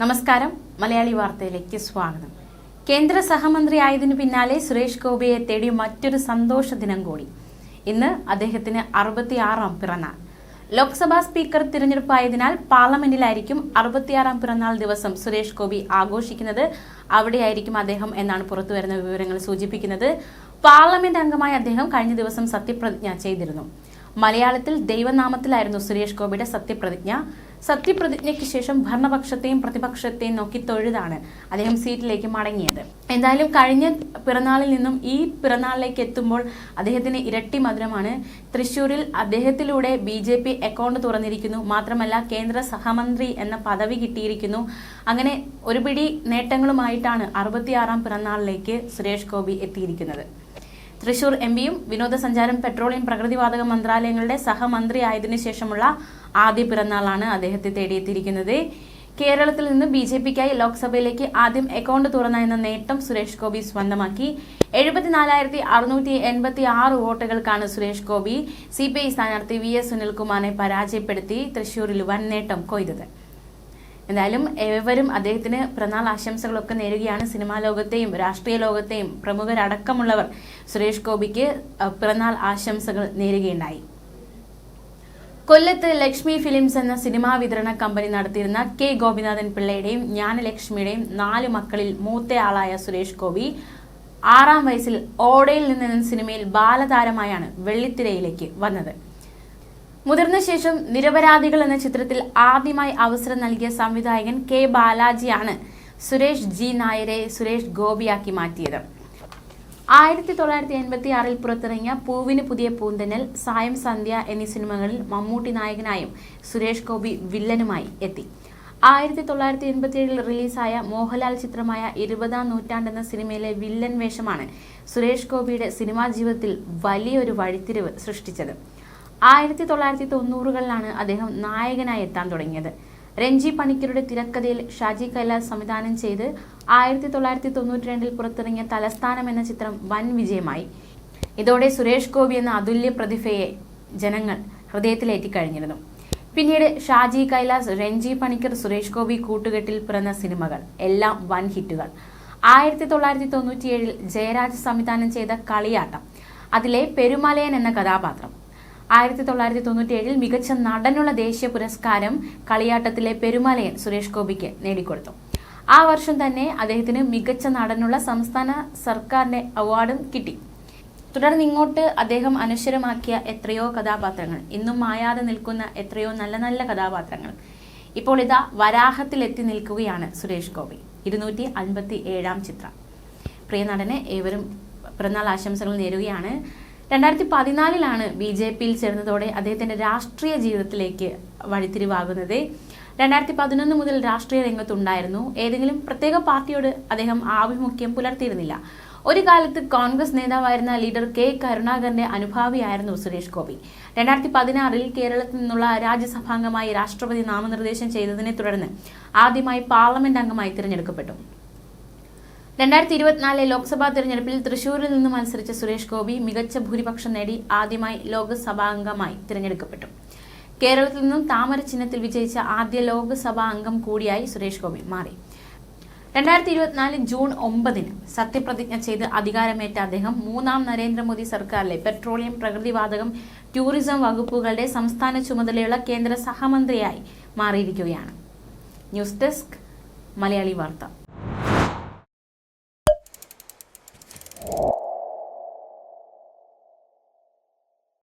നമസ്കാരം. മലയാളി വാർത്തയിലേക്ക് സ്വാഗതം. കേന്ദ്ര സഹമന്ത്രി ആയതിനു പിന്നാലെ സുരേഷ് ഗോപിയെ തേടി മറ്റൊരു സന്തോഷ ദിനം കൂടി. ഇന്ന് അദ്ദേഹത്തിന് അറുപത്തിയാറാം പിറന്നാൾ. ലോക്സഭാ സ്പീക്കർ തിരഞ്ഞെടുപ്പായതിനാൽ പാർലമെന്റിലായിരിക്കും അറുപത്തിയാറാം പിറന്നാൾ ദിവസം സുരേഷ് ഗോപി ആഘോഷിക്കുന്നത്. അവിടെയായിരിക്കും അദ്ദേഹം എന്നാണ് പുറത്തുവരുന്ന വിവരങ്ങൾ സൂചിപ്പിക്കുന്നത്. പാർലമെന്റ് അംഗമായി അദ്ദേഹം കഴിഞ്ഞ ദിവസം സത്യപ്രതിജ്ഞ ചെയ്തിരുന്നു. മലയാളത്തിൽ ദൈവനാമത്തിലായിരുന്നു സുരേഷ് ഗോപിയുടെ സത്യപ്രതിജ്ഞ. സത്യപ്രതിജ്ഞയ്ക്ക് ശേഷം ഭരണപക്ഷത്തെയും പ്രതിപക്ഷത്തെയും നോക്കി തൊഴുതാണ് അദ്ദേഹം സീറ്റിലേക്ക് മടങ്ങിയത്. എന്തായാലും കഴിഞ്ഞ പിറന്നാളിൽ നിന്നും ഈ പിറന്നാളിലേക്ക് എത്തുമ്പോൾ അദ്ദേഹത്തിന് ഇരട്ടി മധുരമാണ്. തൃശൂരിൽ അദ്ദേഹത്തിലൂടെ ബി ജെ പി അക്കൗണ്ട് തുറന്നിരിക്കുന്നു. മാത്രമല്ല കേന്ദ്ര സഹമന്ത്രി എന്ന പദവി കിട്ടിയിരിക്കുന്നു. അങ്ങനെ ഒരുപിടി നേട്ടങ്ങളുമായിട്ടാണ് അറുപത്തിയാറാം പിറന്നാളിലേക്ക് സുരേഷ് ഗോപി എത്തിയിരിക്കുന്നത്. തൃശൂർ എം പിയും വിനോദസഞ്ചാരം പെട്രോളിയം പ്രകൃതിവാതക മന്ത്രാലയങ്ങളുടെ സഹമന്ത്രി ആയതിനു ശേഷമുള്ള ആദ്യ പിറന്നാളാണ് അദ്ദേഹത്തെ തേടിയെത്തിയിരിക്കുന്നത്. കേരളത്തിൽ നിന്ന് ബി ജെ പിക്കായി ലോക്സഭയിലേക്ക് ആദ്യം അക്കൗണ്ട് തുറന്ന എന്ന നേട്ടം സുരേഷ് ഗോപി സ്വന്തമാക്കി. എഴുപത്തിനാലായിരത്തി അറുന്നൂറ്റി എൺപത്തി ആറ് വോട്ടുകൾക്കാണ് Suresh Gopi C P I സ്ഥാനാർത്ഥി വി എസ് സുനിൽകുമാറിനെ പരാജയപ്പെടുത്തി തൃശൂരിൽ വൻ നേട്ടം കൊയ്തത്. എന്തായാലും ഏവരും അദ്ദേഹത്തിന് പിറന്നാൾ ആശംസകളൊക്കെ നേരുകയാണ്. സിനിമാ ലോകത്തെയും രാഷ്ട്രീയ ലോകത്തെയും പ്രമുഖരടക്കമുള്ളവർ സുരേഷ് ഗോപിക്ക് പിറന്നാൾ ആശംസകൾ നേരുകയുണ്ടായി. കൊല്ലത്ത് ലക്ഷ്മി ഫിലിംസ് എന്ന സിനിമാ വിതരണ കമ്പനി നടത്തിയിരുന്ന കെ ഗോപിനാഥൻ പിള്ളയുടെയും ജ്ഞാനലക്ഷ്മിയുടെയും നാല് മക്കളിൽ മൂത്തയാളായ സുരേഷ് ഗോപി ആറാം വയസ്സിൽ ഓടയിൽ നിന്ന് എന്ന സിനിമയിൽ ബാലതാരമായാണ് വെള്ളിത്തിരയിലേക്ക് വന്നത്. മുതിർന്ന ശേഷം നിരപരാധികൾ എന്ന ചിത്രത്തിൽ ആദ്യമായി അവസരം നൽകിയ സംവിധായകൻ കെ ബാലാജിയാണ് സുരേഷ് ജി നായരെ സുരേഷ് ഗോപിയാക്കി മാറ്റിയത്. ആയിരത്തി തൊള്ളായിരത്തി എൺപത്തി ആറിൽ പുറത്തിറങ്ങിയ പൂവിന് പുതിയ പൂന്തനൽ സായം സന്ധ്യ എന്നീ സിനിമകളിൽ മമ്മൂട്ടി നായകനായും സുരേഷ് ഗോപി വില്ലനുമായി എത്തി. ആയിരത്തി തൊള്ളായിരത്തി എൺപത്തിയേഴിൽ റിലീസായ മോഹൻലാൽ ചിത്രമായ ഇരുപതാം നൂറ്റാണ്ട് എന്ന സിനിമയിലെ വില്ലൻ വേഷമാണ് സുരേഷ് ഗോപിയുടെ സിനിമാ ജീവിതത്തിൽ വലിയൊരു വഴിത്തിരിവ് സൃഷ്ടിച്ചത്. ആയിരത്തി തൊള്ളായിരത്തി തൊണ്ണൂറുകളിലാണ് അദ്ദേഹം നായകനായി എത്താൻ തുടങ്ങിയത്. രഞ്ജി പണിക്കരുടെ തിരക്കഥയിൽ ഷാജി കൈലാസ് സംവിധാനം ചെയ്ത് ആയിരത്തി തൊള്ളായിരത്തി തൊണ്ണൂറ്റി രണ്ടിൽ പുറത്തിറങ്ങിയ തലസ്ഥാനം എന്ന ചിത്രം വൻ വിജയമായി. ഇതോടെ സുരേഷ് ഗോപി എന്ന അതുല്യ പ്രതിഭയെ ജനങ്ങൾ ഹൃദയത്തിലേറ്റി കഴിഞ്ഞിരുന്നു. പിന്നീട് ഷാജി കൈലാസ് രഞ്ജി പണിക്കർ സുരേഷ് ഗോപി കൂട്ടുകെട്ടിൽ പിറന്ന സിനിമകൾ എല്ലാം വൻ ഹിറ്റുകൾ. ആയിരത്തി തൊള്ളായിരത്തി തൊണ്ണൂറ്റിയേഴിൽ ജയരാജ് സംവിധാനം ചെയ്ത കളിയാട്ടം. അതിലെ പെരുമലയൻ എന്ന കഥാപാത്രം. ആയിരത്തി തൊള്ളായിരത്തി തൊണ്ണൂറ്റിയേഴിൽ മികച്ച നടനുള്ള ദേശീയ പുരസ്കാരം കളിയാട്ടത്തിലെ പെരുമലയൻ സുരേഷ് ഗോപിക്ക് നേടിക്കൊടുത്തു. ആ വർഷം തന്നെ അദ്ദേഹത്തിന് മികച്ച നടനുള്ള സംസ്ഥാന സർക്കാരിന്റെ അവാർഡും കിട്ടി. തുടർന്ന് ഇങ്ങോട്ട് അദ്ദേഹം അനശ്വരമാക്കിയ എത്രയോ കഥാപാത്രങ്ങൾ. ഇന്നും മായാതെ നിൽക്കുന്ന എത്രയോ നല്ല നല്ല കഥാപാത്രങ്ങൾ. ഇപ്പോൾ ഇതാ വരാഹത്തിൽ എത്തി നിൽക്കുകയാണ് സുരേഷ് ഗോപി. ഇരുന്നൂറ്റി അൻപത്തി ഏഴാം ചിത്രം. പ്രിയ നടനെ ഏവരും പിറന്നാൾ ആശംസകൾ നേരുകയാണ്. രണ്ടായിരത്തി പതിനാലിലാണ് ബി ജെ പിയിൽ ചേർന്നതോടെ അദ്ദേഹത്തിന്റെ രാഷ്ട്രീയ ജീവിതത്തിലേക്ക് വഴിത്തിരിവാകുന്നത്. രണ്ടായിരത്തി പതിനൊന്ന് മുതൽ രാഷ്ട്രീയ രംഗത്തുണ്ടായിരുന്നു. ഏതെങ്കിലും പ്രത്യേക പാർട്ടിയോട് അദ്ദേഹം ആഭിമുഖ്യം പുലർത്തിയിരുന്നില്ല. ഒരു കാലത്ത് കോൺഗ്രസ് നേതാവായിരുന്ന ലീഡർ കെ കരുണാകരന്റെ അനുഭാവിയായിരുന്നു സുരേഷ് ഗോപി. രണ്ടായിരത്തി പതിനാറിൽ കേരളത്തിൽ നിന്നുള്ള രാജ്യസഭാംഗമായി രാഷ്ട്രപതി നാമനിർദ്ദേശം ചെയ്തതിനെ തുടർന്ന് ആദ്യമായി പാർലമെന്റ് അംഗമായി തിരഞ്ഞെടുക്കപ്പെട്ടു. രണ്ടായിരത്തി ഇരുപത്തിനാലിലെ ലോക്സഭാ തെരഞ്ഞെടുപ്പിൽ തൃശൂരിൽ നിന്ന് മത്സരിച്ച സുരേഷ് ഗോപി മികച്ച ഭൂരിപക്ഷം നേടി ആദ്യമായി ലോക്സഭാംഗമായി തിരഞ്ഞെടുക്കപ്പെട്ടു. കേരളത്തിൽ നിന്നും താമര ചിഹ്നത്തിൽ വിജയിച്ച ആദ്യ ലോക്സഭാ അംഗം കൂടിയായി സുരേഷ് ഗോപി മാറി. രണ്ടായിരത്തി ഇരുപത്തിനാല് ജൂൺ ഒമ്പതിന് സത്യപ്രതിജ്ഞ ചെയ്ത് അധികാരമേറ്റ അദ്ദേഹം മൂന്നാം നരേന്ദ്രമോദി സർക്കാരിലെ പെട്രോളിയം പ്രകൃതിവാതകം ടൂറിസം വകുപ്പുകളുടെ സംസ്ഥാന ചുമതലയുള്ള കേന്ദ്ര സഹമന്ത്രിയായി മാറിയിരിക്കുകയാണ്. ന്യൂസ് ഡെസ്ക് മലയാളി വാർത്ത.